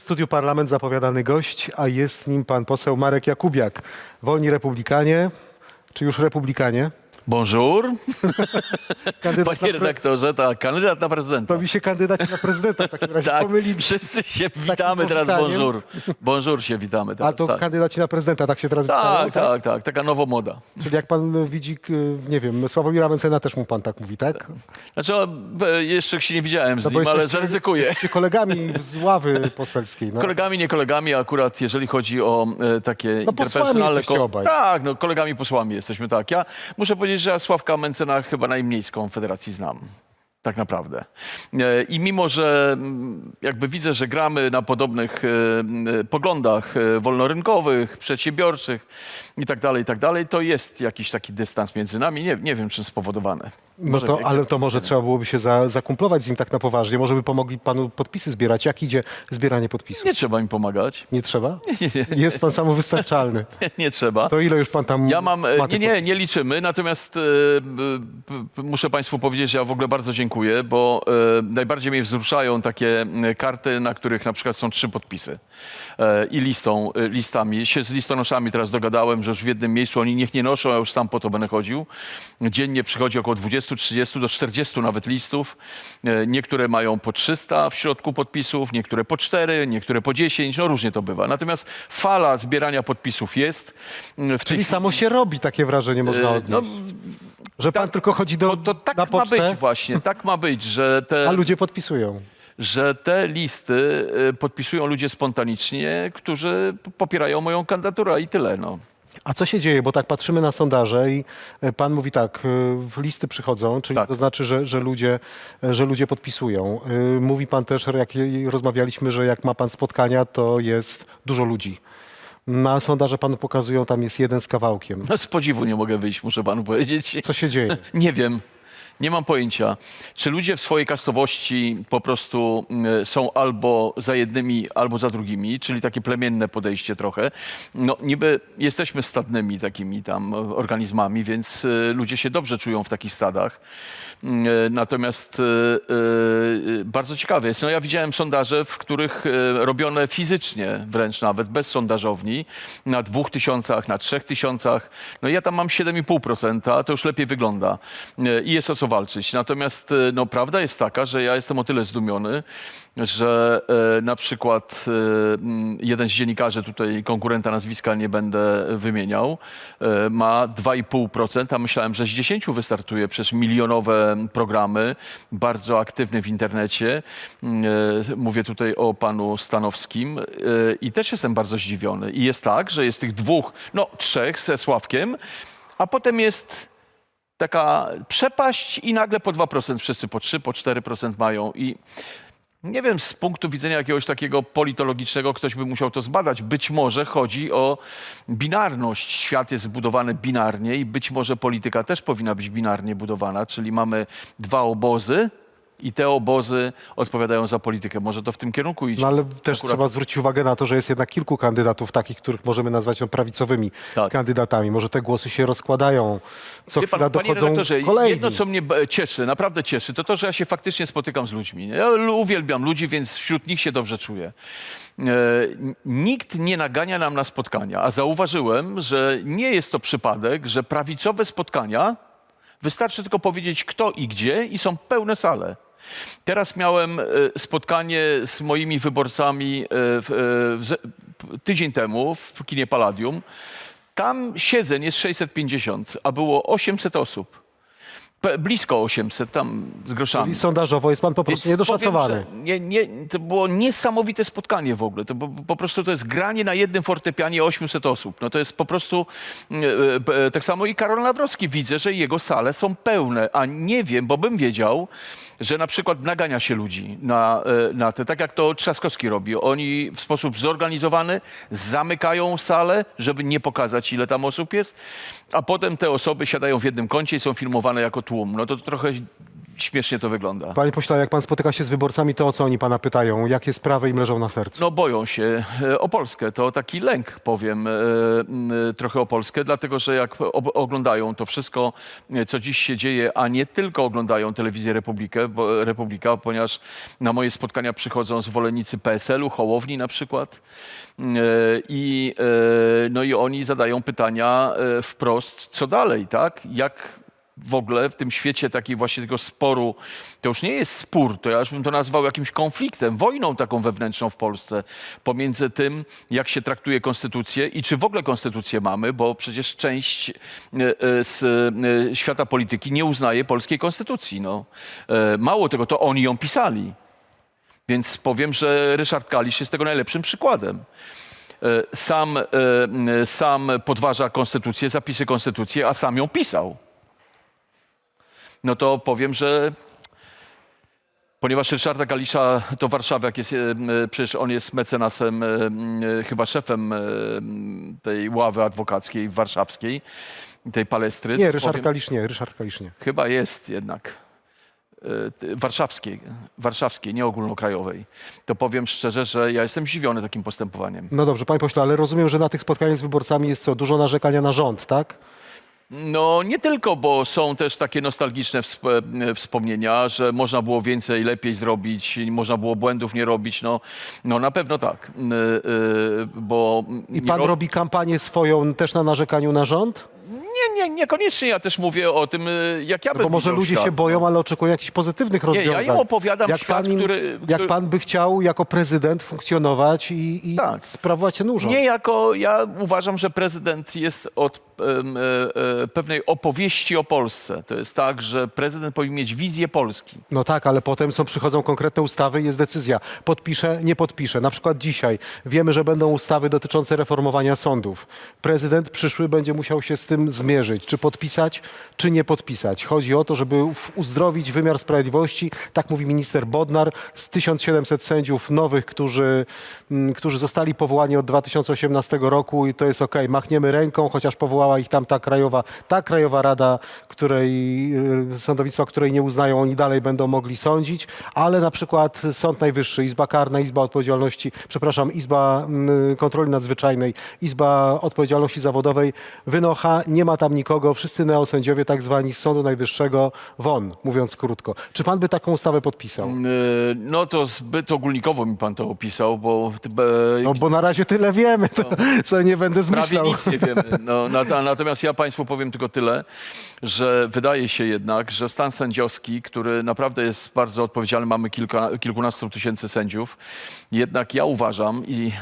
W studiu Parlament zapowiadany gość, a jest nim pan poseł Marek Jakubiak. Wolni Republikanie, czy już Republikanie? Bonjour, Kandydat na panie pre... redaktorze, tak, kandydat na prezydenta. To mi się kandydaci na prezydenta w takim razie Tak, wszyscy się witamy teraz, powitaniem. bonjour. Bonjour się witamy A teraz, to tak. kandydaci na prezydenta, tak się teraz witają, Tak, tak, tak, taka nowomoda. Czyli jak pan widzi, k- nie wiem, Sławomira Mencena też mu pan tak mówi, tak? Znaczy, e, jeszcze się nie widziałem z No bo nim, ale jesteście- zaryzykuję. Jesteście kolegami z ławy poselskiej. No. Kolegami, nie kolegami, akurat jeżeli chodzi o e, takie No, posłami interpersonalne... jesteście obaj. Tak, no kolegami posłami jesteśmy, tak. Ja muszę powiedzieć, że Sławka Mencena chyba najmniej z Konfederacji znam. Tak naprawdę. E, I mimo, że jakby widzę, że gramy na podobnych e, poglądach e, wolnorynkowych, przedsiębiorczych i tak dalej, i tak dalej, to jest jakiś taki dystans między nami. Nie, nie wiem, czym spowodowany. No to, ale to może trzeba byłoby się za, zakumplować z nim tak na poważnie. Może by pomogli panu podpisy zbierać. Jak idzie zbieranie podpisów? Nie trzeba mi pomagać. Nie trzeba? Nie, nie, Jest pan samowystarczalny. nie, nie trzeba. To ile już pan tam Ja mam, ma nie, nie, nie liczymy, natomiast muszę Państwu powiedzieć, że ja w ogóle bardzo dziękuję, bo e, najbardziej mnie wzruszają takie e, karty, na których na przykład są trzy podpisy e, i listą, e, listami. Się z listonoszami teraz dogadałem, że już w jednym miejscu oni niech nie noszą, ja już sam po to będę chodził. Dziennie przychodzi około 20, 30 do 40 nawet listów. E, Niektóre mają po 300 w środku podpisów, niektóre po 4, niektóre po 10, no różnie to bywa. Natomiast fala zbierania podpisów jest. W tej Czyli samo się robi, takie wrażenie można E, odnieść. No, że pan tak, tylko chodzi do, to tak na ma pocztę, być właśnie, tak ma być, że te, a ludzie podpisują. że te listy e, podpisują ludzie spontanicznie, którzy p- popierają moją kandydaturę i tyle. No. A co się dzieje? Bo tak patrzymy na sondaże i e, pan mówi tak, e, w listy przychodzą, czyli Tak. to znaczy, że, że, ludzie, e, że ludzie podpisują. E, Mówi pan też, jak je- rozmawialiśmy, że jak ma pan spotkania, to jest dużo ludzi. Na sondaże panu pokazują, tam jest jeden z kawałkiem. no z podziwu nie mogę wyjść, muszę panu powiedzieć. Co się dzieje? Nie wiem. Nie mam pojęcia, czy ludzie w swojej kastowości po prostu mm, są albo za jednymi, albo za drugimi, czyli takie plemienne podejście trochę. No niby jesteśmy stadnymi takimi tam organizmami, więc e, ludzie się dobrze czują w takich stadach. Mm, e, Natomiast e, bardzo ciekawe jest, no ja widziałem sondaże, w których robione fizycznie wręcz nawet, bez sondażowni, na dwóch tysiącach, na trzech tysiącach. No ja tam mam 7,5%, to już lepiej wygląda i jest o co walczyć. Natomiast e, no, prawda jest taka, że ja jestem o tyle zdumiony, że e, na przykład e, jeden z dziennikarzy, tutaj konkurenta nazwiska nie będę wymieniał, e, ma 2,5%, a myślałem, że z 10 wystartuje przez milionowe programy, bardzo aktywny w internecie. E, Mówię tutaj o panu Stanowskim e, i też jestem bardzo zdziwiony. I jest tak, że jest tych dwóch, no trzech ze Sławkiem, a potem jest taka przepaść i nagle po 2% wszyscy po 3, po 4% mają i nie wiem, z punktu widzenia jakiegoś takiego politologicznego ktoś by musiał to zbadać. Być może chodzi o binarność. Świat jest zbudowany binarnie i być może polityka też powinna być binarnie budowana, czyli mamy dwa obozy i te obozy odpowiadają za politykę. Może to w tym kierunku idzie. No ale też Akurat- trzeba zwrócić uwagę na to, że jest jednak kilku kandydatów takich, których możemy nazwać no, prawicowymi Tak. kandydatami. Może te głosy się rozkładają. Co Wie chwila pan, dochodzą kolejni. jedno, co mnie b- cieszy, naprawdę cieszy, to to, że ja się faktycznie spotykam z ludźmi. Ja uwielbiam ludzi, więc wśród nich się dobrze czuję. E, nikt nie nagania nam na spotkania, a zauważyłem, że nie jest to przypadek, że prawicowe spotkania wystarczy tylko powiedzieć kto i gdzie i są pełne sale. Teraz miałem e, spotkanie z moimi wyborcami e, w, e, w, tydzień temu w kinie Palladium. Tam siedzeń jest 650, a było 800 osób. Blisko 800, tam z groszami. I sondażowo jest pan po Więc prostu niedoszacowany. powiem, Nie, nie, to było niesamowite spotkanie w ogóle. To po, po prostu to jest granie na jednym fortepianie 800 osób. No to jest po prostu e, e, tak samo i Karol Nawrocki. Widzę, że jego sale są pełne, a nie wiem, bo bym wiedział, że na przykład nagania się ludzi na, e, na te, tak jak to Trzaskowski robi. Oni w sposób zorganizowany zamykają salę, żeby nie pokazać, ile tam osób jest, a potem te osoby siadają w jednym kącie i są filmowane jako tłum. No to trochę śmiesznie to wygląda. Panie pośle, jak pan spotyka się z wyborcami, to o co oni pana pytają? Jakie sprawy im leżą na sercu? No boją się e, o Polskę. To taki lęk, powiem, e, e, trochę o Polskę, dlatego że jak oglądają to wszystko, co dziś się dzieje, a nie tylko oglądają telewizję Republikę, bo, Republika, ponieważ na moje spotkania przychodzą zwolennicy PSL-u, Hołowni na przykład. I, no i oni zadają pytania wprost, co dalej, tak? Jak w ogóle w tym świecie takiej właśnie tego sporu, to już nie jest spór, to ja już bym to nazwał jakimś konfliktem, wojną taką wewnętrzną w Polsce pomiędzy tym, jak się traktuje konstytucję i czy w ogóle konstytucję mamy, bo przecież część e, e, z e, świata polityki nie uznaje polskiej konstytucji. No. Mało tego, to oni ją pisali. Więc powiem, że Ryszard Kalisz jest tego najlepszym przykładem. Sam, sam podważa konstytucję, zapisy konstytucji, a sam ją pisał no to powiem, że ponieważ Ryszarda Kalisza to Warszawiak jest, e, m, przecież on jest mecenasem, e, e, chyba szefem e, tej ławy adwokackiej warszawskiej, tej palestry. Nie, Ryszard powiem- Kalisz nie, Ryszard Kalisz nie. Chyba jest jednak. e, Warszawskiej, warszawskiej, nie ogólnokrajowej. To powiem szczerze, że ja jestem zdziwiony takim postępowaniem. No dobrze, panie pośle, ale rozumiem, że na tych spotkaniach z wyborcami jest co? Dużo narzekania na rząd, tak? No nie tylko, bo są też takie nostalgiczne wsp- e, wspomnienia, że można było więcej, lepiej zrobić, można było błędów nie robić. No, no na pewno tak, N- e, bo... I nie pan ro- robi kampanię swoją też na narzekaniu na rząd? Nie, nie, niekoniecznie ja też mówię o tym, e, jak ja No bym bo może widział ludzie świat, się no. boją, ale oczekują jakichś pozytywnych ja im rozwiązań. opowiadam jak świat, pan, im- który- Jak który- pan by chciał jako prezydent funkcjonować i, i Tak. sprawować ten urząd. Nie jako, ja uważam, że prezydent jest od em, e, e, pewnej opowieści o Polsce. To jest tak, że prezydent powinien mieć wizję Polski. No tak, ale potem są, przychodzą konkretne ustawy i jest decyzja. Podpiszę, nie podpiszę. Na przykład dzisiaj wiemy, że będą ustawy dotyczące reformowania sądów. Prezydent przyszły będzie musiał się z tym czy podpisać, czy nie podpisać. Chodzi o to, żeby uzdrowić wymiar sprawiedliwości, tak mówi minister Bodnar, z 1700 sędziów nowych, którzy, mm, którzy zostali powołani od 2018 roku i to jest okej, machniemy ręką, chociaż powołała ich tam ta krajowa, ta krajowa rada, której, y, sądownictwa, której nie uznają, oni dalej będą mogli sądzić, ale na przykład Sąd Najwyższy, Izba Karna, Izba Odpowiedzialności, przepraszam, Izba mm, Kontroli Nadzwyczajnej, Izba Odpowiedzialności Zawodowej, wynocha, nie ma tam nikogo, wszyscy neosędziowie tak zwani z Sądu Najwyższego won, mówiąc krótko. Czy pan by taką ustawę podpisał? E, No to zbyt ogólnikowo mi pan to opisał, bo e, No bo na razie tyle wiemy, to, co nie będę prawie zmyślał. nic nie wiemy. No, nat- natomiast ja państwu powiem tylko tyle, że wydaje się jednak, że stan sędziowski, który naprawdę jest bardzo odpowiedzialny, mamy kilka, kilkunastu tysięcy sędziów, jednak ja uważam i,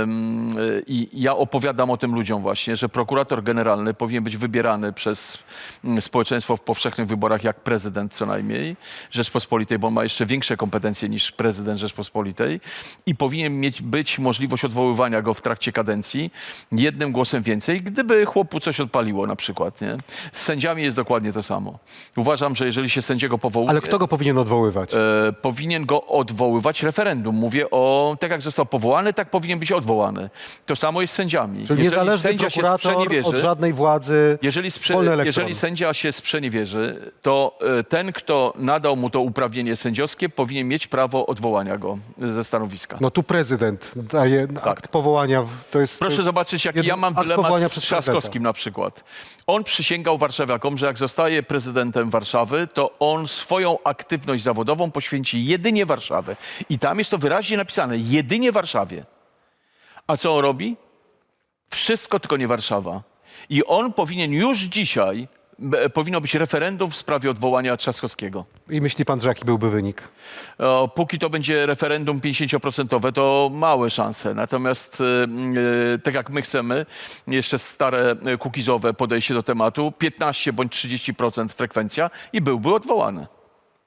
em, i ja opowiadam o tym ludziom właśnie, że prokurator generalny powinien być wybierany przez mm, społeczeństwo w powszechnych wyborach jak prezydent co najmniej Rzeczpospolitej, bo on ma jeszcze większe kompetencje niż prezydent Rzeczpospolitej i powinien mieć być możliwość odwoływania go w trakcie kadencji jednym głosem więcej, gdyby chłopu coś odpaliło na przykład. Nie? Z sędziami jest dokładnie to samo. Uważam, że jeżeli się sędziego powołuje... Ale kto go powinien odwoływać? E, powinien go odwoływać referendum. Mówię o, tak jak został powołany, tak powinien być odwołany. To samo jest z sędziami. Czyli niezależny sędzia się prokurator sprzeniewierzy- od żadnej władzy, jeżeli, sprze- jeżeli sędzia się sprzeniewierzy, to e, ten, kto nadał mu to uprawnienie sędziowskie, powinien mieć prawo odwołania go ze stanowiska. No tu prezydent daje akt powołania. To jest, to Proszę jest zobaczyć, jaki ja mam dylemat z Trzaskowskim na przykład. On przysięgał warszawiakom, że jak zostaje prezydentem Warszawy, to on swoją aktywność zawodową poświęci jedynie Warszawie. I tam jest to wyraźnie napisane, jedynie Warszawie. A co on robi? Wszystko tylko nie Warszawa. I on powinien już dzisiaj, b- powinno być referendum w sprawie odwołania Trzaskowskiego. I myśli pan, że jaki byłby wynik? O, póki to będzie referendum 50%, to małe szanse. Natomiast e, e, tak jak my chcemy, jeszcze stare e, kukizowe podejście do tematu, 15 bądź 30% frekwencja i byłby odwołany.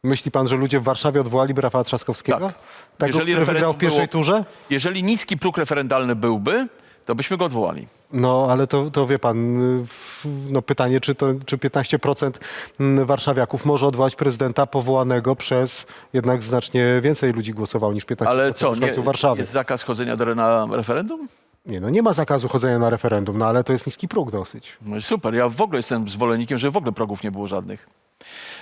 Myśli pan, że ludzie w Warszawie odwołaliby Rafała Trzaskowskiego? Tak. Tak, Jeżeli który wygrał referendum w pierwszej było- turze? Jeżeli niski próg referendalny byłby, to byśmy go odwołali. No, ale to, to wie pan, no pytanie, czy, to, czy 15% mm, warszawiaków może odwołać prezydenta powołanego przez jednak znacznie więcej ludzi głosowało niż 15% Ale co, nie, Warszawy. jest zakaz chodzenia do, na referendum? Nie, no nie ma zakazu chodzenia na referendum, no ale to jest niski próg dosyć. No i super, ja w ogóle jestem zwolennikiem, żeby w ogóle progów nie było żadnych.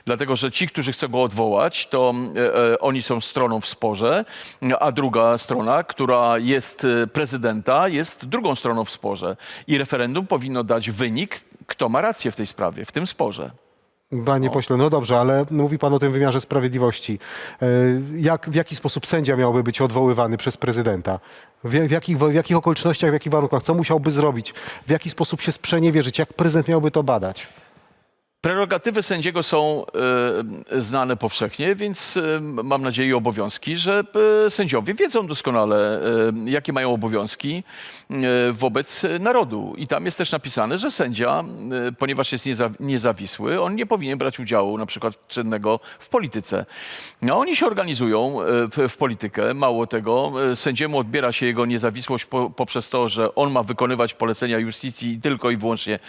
Dlatego, że ci, którzy chcą go odwołać, to e, e, oni są stroną w sporze, a druga strona, która jest e, prezydenta, jest drugą stroną w sporze. I referendum powinno dać wynik, kto ma rację w tej sprawie, w tym sporze. Panie pośle, no dobrze, ale mówi pan o tym wymiarze sprawiedliwości. E, Jak, w jaki sposób sędzia miałby być odwoływany przez prezydenta? W, w, jakich, w jakich okolicznościach, w jakich warunkach? Co musiałby zrobić? W jaki sposób się sprzeniewierzyć? Jak prezydent miałby to badać? Prerogatywy sędziego są e, znane powszechnie, więc e, mam nadzieję i obowiązki, że e, sędziowie wiedzą doskonale, e, jakie mają obowiązki e, wobec narodu. I tam jest też napisane, że sędzia, e, ponieważ jest nieza, niezawisły, on nie powinien brać udziału na przykład czynnego w polityce. No, oni się organizują w, w politykę. Mało tego, sędziemu odbiera się jego niezawisłość po, poprzez to, że on ma wykonywać polecenia justicji tylko i wyłącznie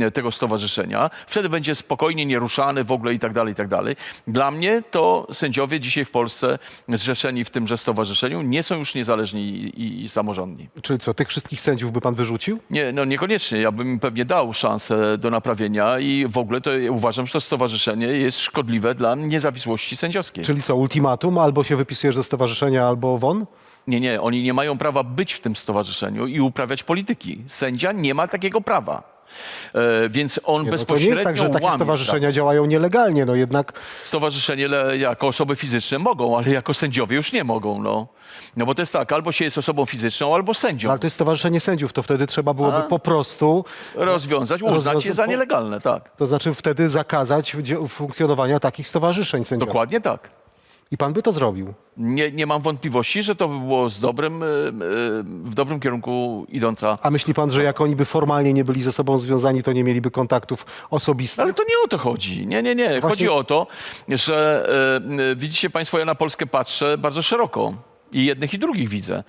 e, tego stowarzyszenia. Wtedy będzie spokojnie nieruszany w ogóle i tak dalej, i tak dalej. Dla mnie to sędziowie dzisiaj w Polsce zrzeszeni w tymże stowarzyszeniu nie są już niezależni i, i, i samorządni. Czyli co, tych wszystkich sędziów by pan wyrzucił? Nie, no niekoniecznie. Ja bym im pewnie dał szansę do naprawienia i w ogóle to uważam, że to stowarzyszenie jest szkodliwe dla niezawisłości sędziowskiej. Czyli co, ultimatum? Albo się wypisujesz ze stowarzyszenia, albo won? Nie, nie, oni nie mają prawa być w tym stowarzyszeniu i uprawiać polityki. Sędzia nie ma takiego prawa. E, więc on Nie, no to nie bezpośrednio jest tak, że takie łamie stowarzyszenia działają nielegalnie. No jednak Stowarzyszenie le- jako osoby fizyczne mogą, ale jako sędziowie już nie mogą. No, no bo to jest tak, albo się jest osobą fizyczną, albo sędzią. No, ale to jest stowarzyszenie sędziów, to wtedy trzeba byłoby A? po prostu, Rozwiązać, uznać Rozwiązać je za nielegalne, tak. to znaczy wtedy zakazać funkcjonowania takich stowarzyszeń sędziowskich. Dokładnie tak. I pan by to zrobił. Nie, nie mam wątpliwości, że to by było z dobrym, e, e, w dobrym kierunku idąca. A myśli pan, że jak oni by formalnie nie byli ze sobą związani, to nie mieliby kontaktów osobistych? Ale to nie o to chodzi. Nie, nie, nie. Chodzi Właśnie- o to, że e, widzicie Państwo, ja na Polskę patrzę bardzo szeroko. I jednych, i drugich widzę.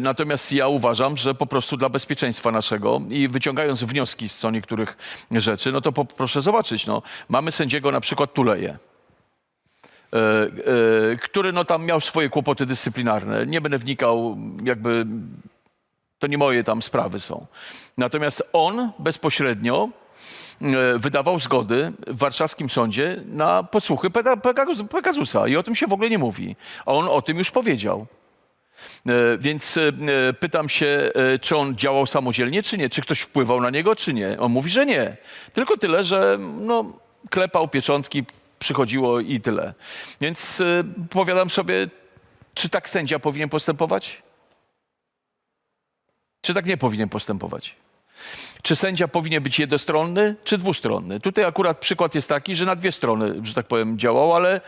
Natomiast ja uważam, że po prostu dla bezpieczeństwa naszego i wyciągając wnioski z co niektórych rzeczy, no to proszę zobaczyć, no, mamy sędziego na przykład Tuleje. E, e, który no tam miał swoje kłopoty dyscyplinarne. Nie będę wnikał, jakby to nie moje tam sprawy są. Natomiast on bezpośrednio e, wydawał zgody w warszawskim sądzie na podsłuchy Pega- Pegasus- Pegasusa i o tym się w ogóle nie mówi. A on o tym już powiedział. Więc pytam się, czy on działał samodzielnie, czy nie? Czy ktoś wpływał na niego, czy nie? On mówi, że nie. Tylko tyle, że no, klepał pieczątki, przychodziło i tyle. Więc e, powiadam sobie, czy tak sędzia powinien postępować? Czy tak nie powinien postępować? Czy sędzia powinien być jednostronny, czy dwustronny? Tutaj akurat przykład jest taki, że na dwie strony, że tak powiem, działał, ale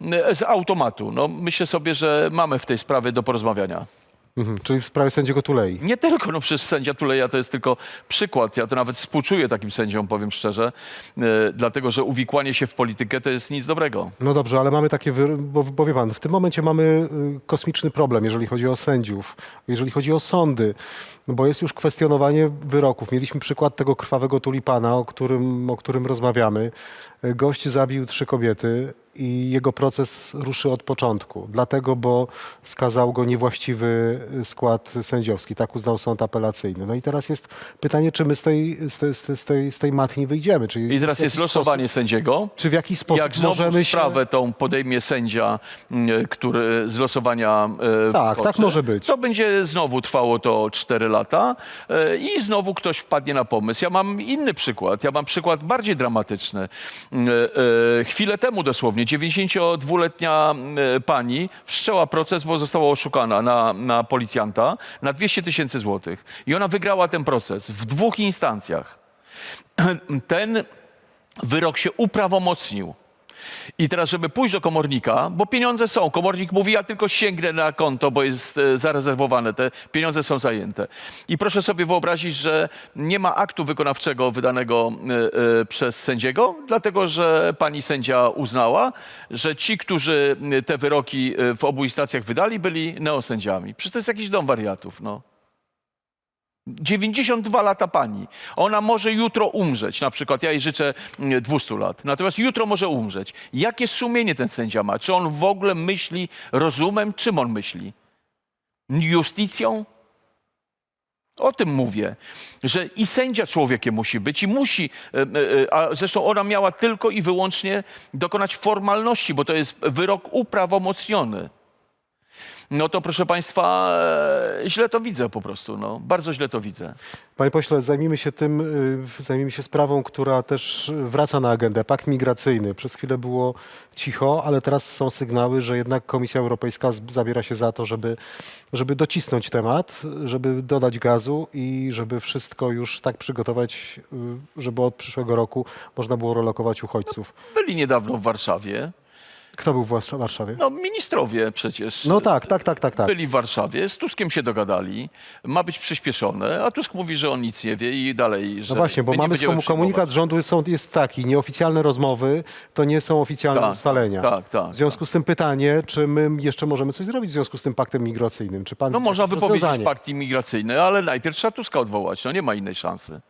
e, z automatu. No, myślę sobie, że mamy w tej sprawie do porozmawiania. Mhm, czyli w sprawie sędziego Tulei. Nie tylko, no przecież sędzia Tuleja to jest tylko przykład. Ja to nawet współczuję takim sędziom, powiem szczerze, e, dlatego że uwikłanie się w politykę to jest nic dobrego. No dobrze, ale mamy takie, wy... bo, bo wie pan, w tym momencie mamy y, kosmiczny problem, jeżeli chodzi o sędziów, jeżeli chodzi o sądy, no bo jest już kwestionowanie wyroków. Mieliśmy przykład tego krwawego tulipana, o którym, o którym rozmawiamy. Gość zabił trzy kobiety i jego proces ruszy od początku, dlatego, bo skazał go niewłaściwy skład sędziowski. Tak uznał sąd apelacyjny. No i teraz jest pytanie, czy my z tej, z tej, z tej, z tej, matni wyjdziemy. I teraz jest losowanie Sposób, sędziego. czy w jaki sposób Jak możemy się... sprawę tą podejmie sędzia, m, który z losowania e, Tak, wskoczy, tak może być. To będzie znowu trwało to 4 lata e, i znowu ktoś wpadnie na pomysł. Ja mam inny przykład. Ja mam przykład bardziej dramatyczny. E, e, Chwilę temu dosłownie 92-letnia e, pani wszczęła proces, bo została oszukana na, na policjanta na 200 tysięcy złotych. I ona wygrała ten proces w dwóch instancjach. Ten wyrok się uprawomocnił. I teraz, żeby pójść do komornika, bo pieniądze są. Komornik mówi, ja tylko sięgnę na konto, bo jest e, zarezerwowane, te pieniądze są zajęte. I proszę sobie wyobrazić, że nie ma aktu wykonawczego wydanego e, e, przez sędziego, dlatego że pani sędzia uznała, że ci, którzy te wyroki w obu instancjach wydali, byli neosędziami. Przecież to jest jakiś dom wariatów, no. 92 lata pani. Ona może jutro umrzeć. Na przykład ja jej życzę mm, 200 lat. Natomiast jutro może umrzeć. Jakie sumienie ten sędzia ma? Czy on w ogóle myśli rozumem? Czym on myśli? Justicją? O tym mówię, że i sędzia człowiekiem musi być i musi, e, e, a zresztą ona miała tylko i wyłącznie dokonać formalności, bo to jest wyrok uprawomocniony. No to proszę Państwa, e, źle to widzę po prostu, no. bardzo źle to widzę. Panie pośle, zajmijmy się tym, y, zajmijmy się sprawą, która też wraca na agendę. Pakt migracyjny. Przez chwilę było cicho, ale teraz są sygnały, że jednak Komisja Europejska zabiera się za to, żeby, żeby docisnąć temat, żeby dodać gazu i żeby wszystko już tak przygotować, y, żeby od przyszłego roku można było relokować uchodźców. Byli niedawno w Warszawie, Kto był w Wars- Warszawie? no ministrowie przecież. No tak, tak, tak, tak, tak. Byli w Warszawie, z Tuskiem się dogadali, ma być przyspieszone, a Tusk mówi, że on nic nie wie i dalej, że No właśnie, bo my nie mamy będziemy skomu- komunikat przyjmować. rządu są, jest taki, nieoficjalne rozmowy to nie są oficjalne Tak, ustalenia. tak, tak, w związku z tym pytanie, czy my jeszcze możemy coś zrobić w związku z tym paktem migracyjnym? Czy pan No widzi można jakieś wypowiedzieć rozwiązanie? pakt imigracyjny, ale najpierw trzeba Tuska odwołać, no nie ma innej szansy.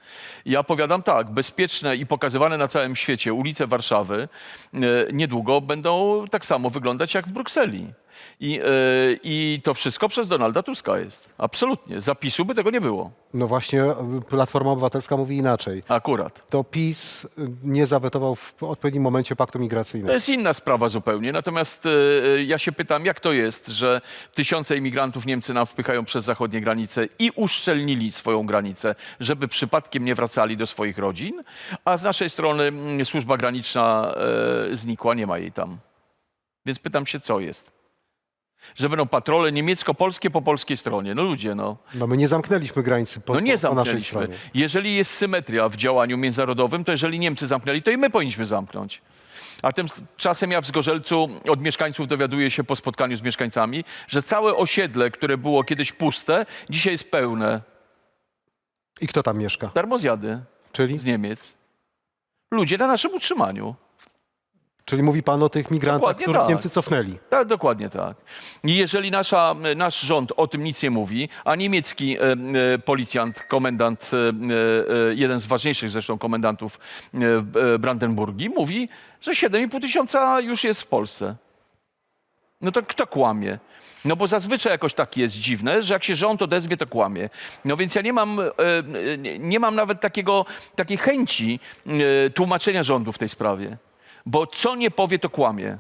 Ja powiadam tak, bezpieczne i pokazywane na całym świecie ulice Warszawy e, niedługo będą tak samo wyglądać jak w Brukseli. I, e, I to wszystko przez Donalda Tuska jest. Absolutnie. Zapisu by tego nie było. No właśnie, Platforma Obywatelska mówi inaczej. Akurat. To PiS y, nie zawetował w odpowiednim momencie paktu To migracyjnego. jest inna sprawa zupełnie. Natomiast e, ja się pytam, jak to jest, że tysiące imigrantów Niemcy nam wpychają przez zachodnie granice i uszczelnili swoją granicę, żeby przypadkiem nie wracali do swoich rodzin, a z naszej strony mm, służba graniczna e, znikła, nie ma jej tam. Więc pytam się, co jest? Że będą patrole niemiecko-polskie po polskiej stronie. No ludzie, no. No my nie zamknęliśmy granicy po, No nie po, naszej zamknęliśmy. stronie. Jeżeli jest symetria w działaniu międzynarodowym, to jeżeli Niemcy zamknęli, to i my powinniśmy zamknąć. A tymczasem ja w Zgorzelcu od mieszkańców dowiaduję się po spotkaniu z mieszkańcami, że całe osiedle, które było kiedyś puste, dzisiaj jest pełne. I kto tam mieszka? Darmozjady Czyli? z Niemiec. Ludzie na naszym utrzymaniu. Czyli mówi pan o tych migrantach, Dokładnie których tak. Niemcy cofnęli. Tak, dokładnie tak. I jeżeli nasza, nasz rząd o tym nic nie mówi, a niemiecki e, e, policjant, komendant, e, e, jeden z ważniejszych zresztą komendantów e, w e, Brandenburgii, mówi, że 7,5 tysiąca już jest w Polsce. No to kto kłamie? No bo zazwyczaj jakoś tak jest dziwne, że jak się rząd odezwie, to kłamie. No więc ja nie mam, nie- mam nawet takiego, takiej chęci tłumaczenia rządu w tej sprawie. Bo co nie powie, to kłamie.